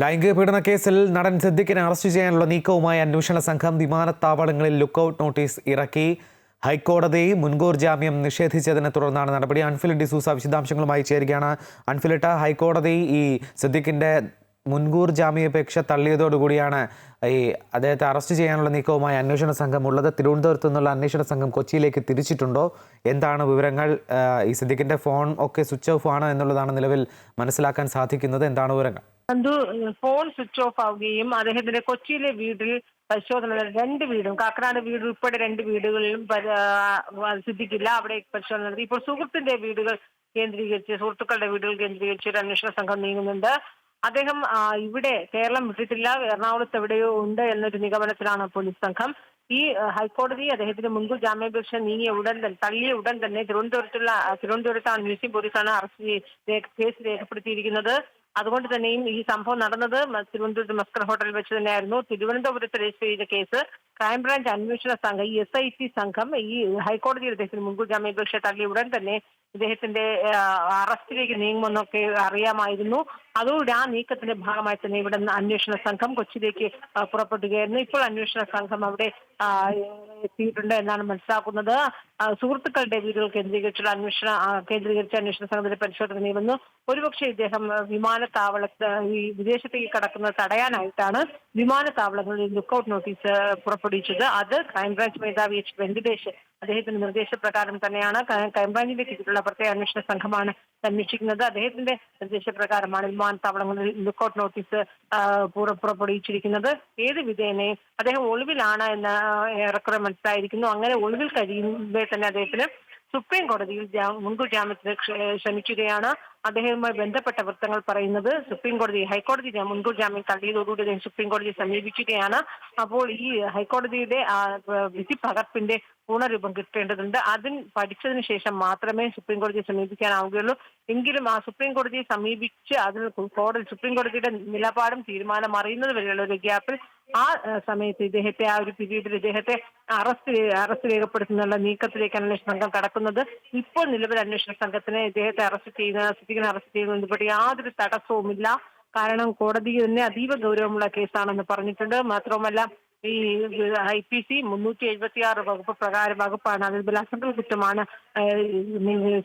ലൈംഗിക പീഡന കേസിൽ നടൻ സിദ്ദിഖിനെ അറസ്റ്റ് ചെയ്യാനുള്ള നീക്കവുമായി അന്വേഷണ സംഘം വിമാനത്താവളങ്ങളിൽ ലുക്കൌട്ട് നോട്ടീസ് ഇറക്കി. ഹൈക്കോടതി മുൻകൂർ ജാമ്യം നിഷേധിച്ചതിനെ തുടർന്നാണ് നടപടി. അൺഫിലിഡ് ഡിസൂസ വിശദാംശങ്ങളുമായി ചേരുകയാണ്. അൺഫിലിട്ട ഹൈക്കോടതി ഈ സിദ്ദിഖിന്റെ മുൻകൂർ ജാമ്യാപേക്ഷ തള്ളിയതോടുകൂടിയാണ് ഈ അദ്ദേഹത്തെ അറസ്റ്റ് ചെയ്യാനുള്ള നീക്കവുമായി അന്വേഷണ സംഘം ഉള്ളത്. തിരുവനന്തപുരത്ത് നിന്നുള്ള അന്വേഷണ സംഘം കൊച്ചിയിലേക്ക് തിരിച്ചിട്ടുണ്ടോ? എന്താണ് വിവരങ്ങൾ? ഈ സിദ്ദിഖിന്റെ ഫോൺ ഒക്കെ സ്വിച്ച് ഓഫ് ആണ് എന്നുള്ളതാണ് നിലവിൽ മനസ്സിലാക്കാൻ സാധിക്കുന്നത്. എന്താണ് വിവരങ്ങൾ? ഫോൺ സ്വിച്ച് ഓഫ് ആവുകയും അദ്ദേഹത്തിന്റെ കൊച്ചിയിലെ വീട്ടിൽ പരിശോധന. രണ്ട് വീടും കാക്കനാട് വീട് ഉൾപ്പെടെ രണ്ട് വീടുകളിലും സിദ്ധിക്കില്ല അവിടെ പരിശോധന നടത്തി. ഇപ്പോൾ സുഹൃത്തിന്റെ വീടുകൾ കേന്ദ്രീകരിച്ച് സുഹൃത്തുക്കളുടെ വീടുകൾ കേന്ദ്രീകരിച്ച് ഒരു അന്വേഷണ സംഘം നീങ്ങുന്നുണ്ട്. അദ്ദേഹം ഇവിടെ കേരളം വിട്ടിട്ടില്ല. എറണാകുളത്ത് എവിടെയോ ഉണ്ട് എന്നൊരു നിഗമനത്തിലാണ് പോലീസ് സംഘം. ഈ ഹൈക്കോടതി അദ്ദേഹത്തിന്റെ മുൻകൂർ ജാമ്യാപേക്ഷ നീങ്ങിയ ഉടൻ തന്നെ തള്ളിയ ഉടൻ തന്നെ തിരുവനന്തപുരത്തുള്ള തിരുവനന്തപുരത്താണ് മ്യൂസിയം പോലീസാണ് അറസ്റ്റ് കേസ് രേഖപ്പെടുത്തിയിരിക്കുന്നത്. അതുകൊണ്ട് തന്നെയും ഈ സംഭവം നടന്നത് തിരുവനന്തപുരത്ത് മസ്കർ ഹോട്ടലിൽ വെച്ച് തന്നെയായിരുന്നു. തിരുവനന്തപുരത്ത് രജിസ്റ്റർ ചെയ്ത കേസ് ക്രൈംബ്രാഞ്ച് അന്വേഷണ സംഘം ഈ എസ് ഐ ടി സംഘം ഈ ഹൈക്കോടതി അദ്ദേഹത്തിന് മുൻകൂർ ജാമ്യാപേക്ഷ തള്ളിയ ഉടൻ തന്നെ ഇദ്ദേഹത്തിന്റെ അറസ്റ്റിലേക്ക് നീങ്ങുമെന്നൊക്കെ അറിയാമായിരുന്നു. അതോടെ ആ നീക്കത്തിന്റെ ഭാഗമായി തന്നെ ഇവിടെ നിന്ന് അന്വേഷണ സംഘം കൊച്ചിയിലേക്ക് പുറപ്പെടുകയായിരുന്നു. ഇപ്പോൾ അന്വേഷണ സംഘം അവിടെ എത്തിയിട്ടുണ്ട് എന്നാണ് മനസ്സിലാക്കുന്നത്. സുഹൃത്തുക്കളുടെ വീടുകൾ കേന്ദ്രീകരിച്ചുള്ള അന്വേഷണ കേന്ദ്രീകരിച്ച അന്വേഷണ സംഘത്തിന്റെ പരിശോധന നീങ്ങുന്നു ഒരുപക്ഷെ ഇദ്ദേഹം വിമാനത്താവള ഈ വിദേശത്തേക്ക് കടക്കുന്നത് തടയാനായിട്ടാണ് വിമാനത്താവളങ്ങളിൽ ലുക്കൌട്ട് നോട്ടീസ് പുറപ്പെടുവിച്ചത്. അത് ക്രൈംബ്രാഞ്ച് മേധാവി എച്ച് വെങ്കടേഷ് അദ്ദേഹത്തിന്റെ നിർദ്ദേശപ്രകാരം തന്നെയാണ് ക്രൈ- ക്രൈംബ്രാഞ്ചിന്റെ കീഴിലുള്ള പ്രത്യേക അന്വേഷണ സംഘമാണ് അന്വേഷിക്കുന്നത് അദ്ദേഹത്തിന്റെ നിർദ്ദേശപ്രകാരമാണ് വിമാനത്താവളങ്ങളിൽ ലുക്കൌട്ട് നോട്ടീസ് പുറപ്പെടുവിച്ചിരിക്കുന്നത്. ഏത് വിധേനെ? അദ്ദേഹം ഒളിവിലാണ് എന്ന് ഏറെക്കുറെ മനസ്സിലായിരിക്കുന്നു. അങ്ങനെ ഒളിവിൽ കഴിയുമ്പോൾ തന്നെ അദ്ദേഹത്തിന് സുപ്രീം കോടതിയിൽ മുൻകൂർ ജാമ്യത്തിന് ക്ഷ- ക്ഷണിക്കുകയാണ്. അദ്ദേഹവുമായി ബന്ധപ്പെട്ട വൃത്തങ്ങൾ പറയുന്നത് സുപ്രീം കോടതി ഹൈക്കോടതി മുൻകൂർ ജാമ്യം തള്ളിയതോടുകൂടി അദ്ദേഹം സുപ്രീം കോടതിയെ സമീപിക്കുകയാണ്. അപ്പോൾ ഈ ഹൈക്കോടതിയുടെ വിധി പകർപ്പിന്റെ പൂർണരൂപം കിട്ടേണ്ടതുണ്ട്. അതിൽ പഠിച്ചതിന് ശേഷം മാത്രമേ സുപ്രീം കോടതിയെ സമീപിക്കാനാവുകയുള്ളൂ. എങ്കിലും ആ സുപ്രീം കോടതിയെ സമീപിച്ച് അതിൽ കോടതി സുപ്രീം കോടതിയുടെ നിലപാടും തീരുമാനം അറിയുന്നത് വരെയുള്ള ഒരു ഗ്യാപ്പിൽ ആ ആ, സമയത്ത് ഇദ്ദേഹത്തെ ആ ഒരു പീരീഡിൽ ഇദ്ദേഹത്തെ അറസ്റ്റ് അറസ്റ്റ് രേഖപ്പെടുത്തുന്നുള്ള നീക്കത്തിലേക്ക് അന്വേഷണ സംഘം കടക്കുന്നത്. ഇപ്പോൾ നിലവിൽ അന്വേഷണ സംഘത്തിന് ഇദ്ദേഹത്തെ അറസ്റ്റ് ചെയ്യുന്ന സിദ്ദിഖിനെ അറസ്റ്റ് ചെയ്യുന്നതിന് ഇവിടെ യാതൊരു തടസ്സവുമില്ല. കാരണം കോടതി തന്നെ അതീവ ഗൗരവമുള്ള കേസാണെന്ന് പറഞ്ഞിട്ടുണ്ട്. മാത്രവുമല്ല ഈ ഐ പി സി മുന്നൂറ്റി എഴുപത്തി ആറ് വകുപ്പ് പ്രകാര വകുപ്പാണ് അതിൽ ബലാത്സംഗ കുറ്റമാണ്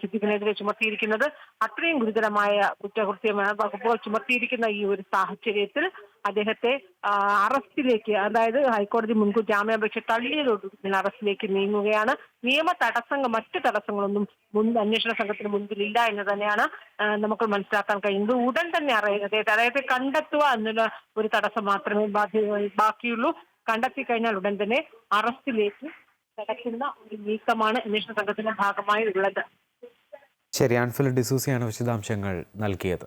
സിദ്ദിഖിനെതിരെ ചുമത്തിയിരിക്കുന്നത്. അത്രയും ഗുരുതരമായ കുറ്റകൃത്യമാണ് വകുപ്പുകൾ ചുമത്തിയിരിക്കുന്ന ഈ ഒരു സാഹചര്യത്തിൽ അദ്ദേഹത്തെ അറസ്റ്റിലേക്ക് അതായത് ഹൈക്കോടതി മുൻകൂർ ജാമ്യാപേക്ഷ തള്ളിയതോടുകൂടി അറസ്റ്റിലേക്ക് നീങ്ങുകയാണ്. നിയമ തടസ്സങ്ങൾ മറ്റു തടസ്സങ്ങളൊന്നും മുൻ അന്വേഷണ സംഘത്തിന് മുൻപിൽ ഇല്ല എന്ന് തന്നെയാണ് നമുക്ക് മനസ്സിലാക്കാൻ കഴിയുന്നത്. ഉടൻ തന്നെ അറിയുന്നത് അദ്ദേഹത്തെ കണ്ടെത്തുക എന്നുള്ള ഒരു തടസ്സം മാത്രമേ ബാക്കിയുള്ളൂ. കണ്ടെത്തി കഴിഞ്ഞാൽ ഉടൻ തന്നെ അറസ്റ്റിലേക്ക് നടക്കുന്ന ഒരു നീക്കമാണ് അന്വേഷണ സംഘത്തിന്റെ ഭാഗമായി ഉള്ളത് ശരി ആൻഫിൽ ഡിസൂസിയാണ് വിശദാംശങ്ങൾ നൽകിയത്.